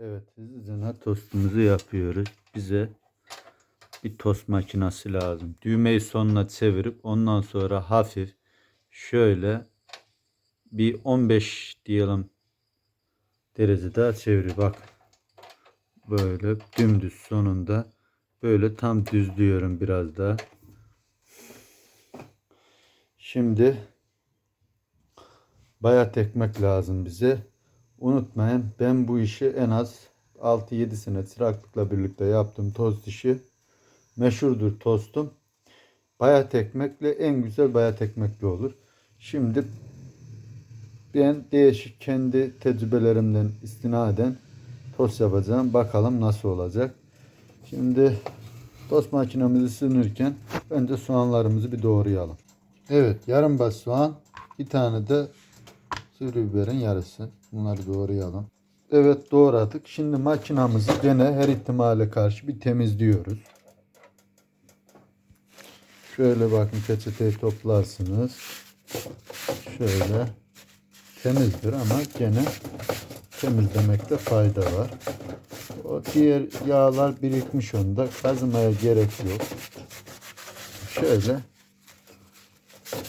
Evet hızlıca tostumuzu yapıyoruz. Bize bir tost makinesi lazım. Düğmeyi sonuna çevirip ondan sonra hafif şöyle bir 15 diyelim derecede çevir bak. Böyle dümdüz sonunda böyle tam düzlüyorum biraz daha. Şimdi bayat ekmek lazım bize. Unutmayın ben bu işi en az 6-7 sene çıraklıkla birlikte yaptım tost işi. Meşhurdur tostum. Bayat ekmekle en güzel bayat ekmekli olur. Şimdi ben değişik kendi tecrübelerimden istinaden tost yapacağım. Bakalım nasıl olacak. Şimdi tost makinemizi ısınırken önce soğanlarımızı bir doğrayalım. Evet yarım baş soğan bir tane de sivri biberin yarısı. Bunları doğrayalım. Evet doğradık. Şimdi makinamızı gene her ihtimale karşı bir temizliyoruz. Şöyle bakın peçeteyi toplarsınız. Şöyle temizdir ama gene temizlemekte fayda var. O diğer yağlar birikmiş onda. Kazımaya gerek yok. Şöyle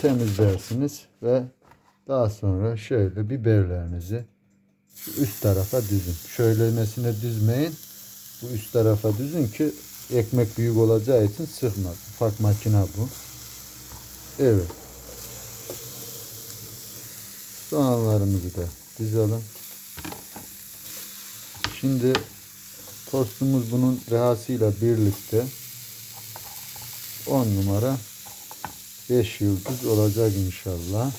temizlersiniz ve daha sonra şöyle biberlerinizi üst tarafa düzün. Şöylemesine düzmeyin. Bu üst tarafa düzün ki ekmek büyük olacağı için sıkmaz. Ufak makine bu. Evet. Soğanlarımızı da dizelim. Şimdi tostumuz bunun rehasıyla birlikte 10 numara 5 yıldız olacak inşallah.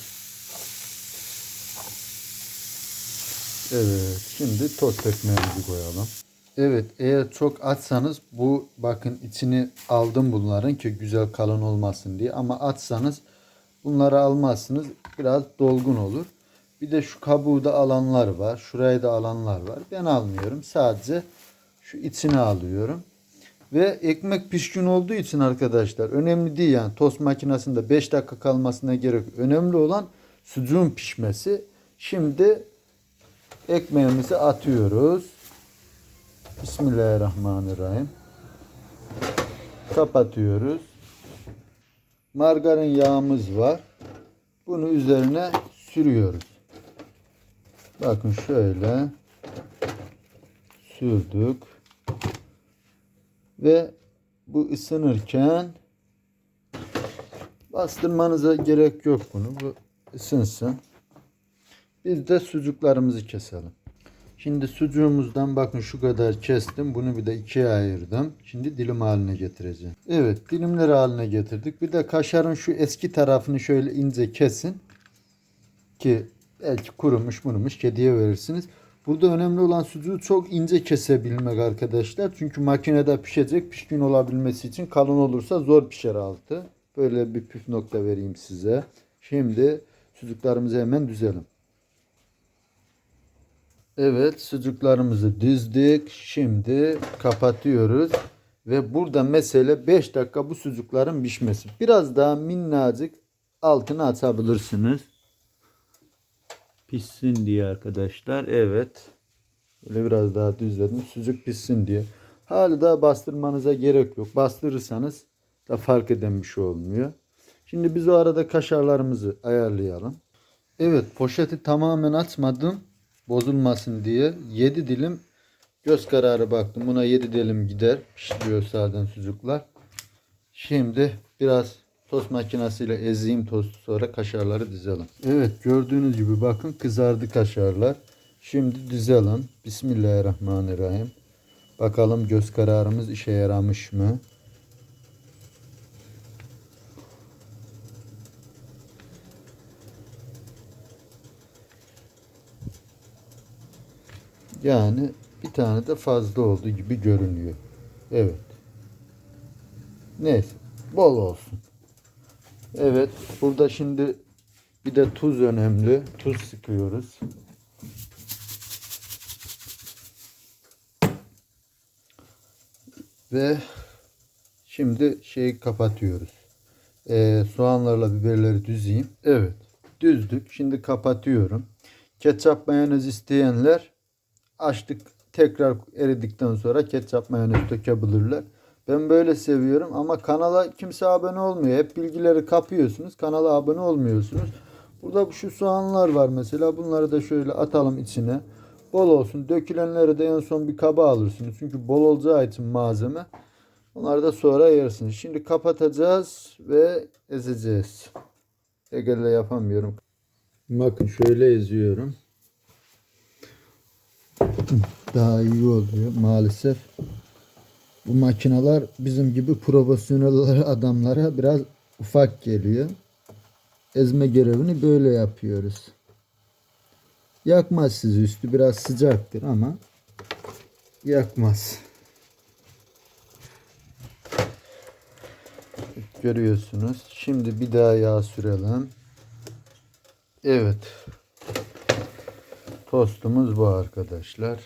Evet, şimdi tost ekmeğimizi koyalım. Evet, eğer çok açsanız bu bakın içini aldım bunların ki güzel kalın olmasın diye ama açsanız bunları almazsınız biraz dolgun olur. Bir de şu kabuğu da alanlar var. Şurayı da alanlar var. Ben almıyorum. Sadece şu içini alıyorum. Ve ekmek pişkin olduğu için arkadaşlar önemli değil yani tost makinesinde 5 dakika kalmasına gerek. Önemli olan sucuğun pişmesi. Şimdi ekmeğimizi atıyoruz. Bismillahirrahmanirrahim. Kapatıyoruz. Margarin yağımız var. Bunu üzerine sürüyoruz. Bakın şöyle sürdük. Ve bu ısınırken bastırmanıza gerek yok bunu. Bu ısınsın. Biz de sucuklarımızı keselim. Şimdi sucuğumuzdan bakın şu kadar kestim. Bunu bir de ikiye ayırdım. Şimdi dilim haline getireceğim. Evet dilimleri haline getirdik. Bir de kaşarın şu eski tarafını şöyle ince kesin. Ki belki kurumuş murumuş kediye verirsiniz. Burada önemli olan sucuğu çok ince kesebilmek arkadaşlar. Çünkü makinede pişecek. Pişkin olabilmesi için kalın olursa zor pişer altı. Böyle bir püf nokta vereyim size. Şimdi sucuklarımızı hemen düzelim. Evet sucuklarımızı dizdik. Şimdi kapatıyoruz. Ve burada mesele 5 dakika bu sucukların pişmesi. Biraz daha minnacık altını açabilirsiniz. Pişsin diye arkadaşlar. Evet. Böyle biraz daha düzledim. Sucuk pişsin diye. Hali daha bastırmanıza gerek yok. Bastırırsanız da fark eden şey olmuyor. Şimdi biz o arada kaşarlarımızı ayarlayalım. Evet poşeti tamamen açmadım. Bozulmasın diye. 7 dilim göz kararı baktım. Buna 7 dilim gider. Pişiyor zaten sucuklar. Şimdi biraz tost makinesiyle ezeyim tostu sonra kaşarları dizelim. Evet gördüğünüz gibi bakın kızardı kaşarlar. Şimdi dizelim. Bismillahirrahmanirrahim. Bakalım göz kararımız işe yaramış mı? Yani bir tane de fazla oldu gibi görünüyor. Evet. Neyse. Bol olsun. Evet. Burada şimdi bir de tuz önemli. Tuz sıkıyoruz. Ve şimdi şeyi kapatıyoruz. Ee, soğanlarla biberleri düzeyim. Evet. Düzdük. Şimdi kapatıyorum. Ketçap mayonez isteyenler açtık tekrar eridikten sonra ketçap mayonez dökebilirler. Ben böyle seviyorum ama kanala kimse abone olmuyor. Hep bilgileri kapıyorsunuz. Kanala abone olmuyorsunuz. Burada şu soğanlar var mesela. Bunları da şöyle atalım içine. Bol olsun. Dökülenleri de en son bir kaba alırsınız. Çünkü bol olacağı için malzeme. Onları da sonra yersiniz. Şimdi kapatacağız ve ezeceğiz. Ege'yle yapamıyorum. Bakın şöyle eziyorum. Daha iyi oluyor maalesef. Bu makineler bizim gibi profesyonel adamlara biraz ufak geliyor. Ezme görevini böyle yapıyoruz. Yakmaz sizi üstü biraz sıcaktır ama yakmaz. Görüyorsunuz. Şimdi bir daha yağ sürelim. Evet. Tostumuz bu arkadaşlar.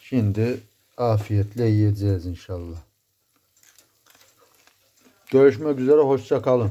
Şimdi afiyetle yiyeceğiz inşallah. Görüşmek üzere. Hoşça kalın.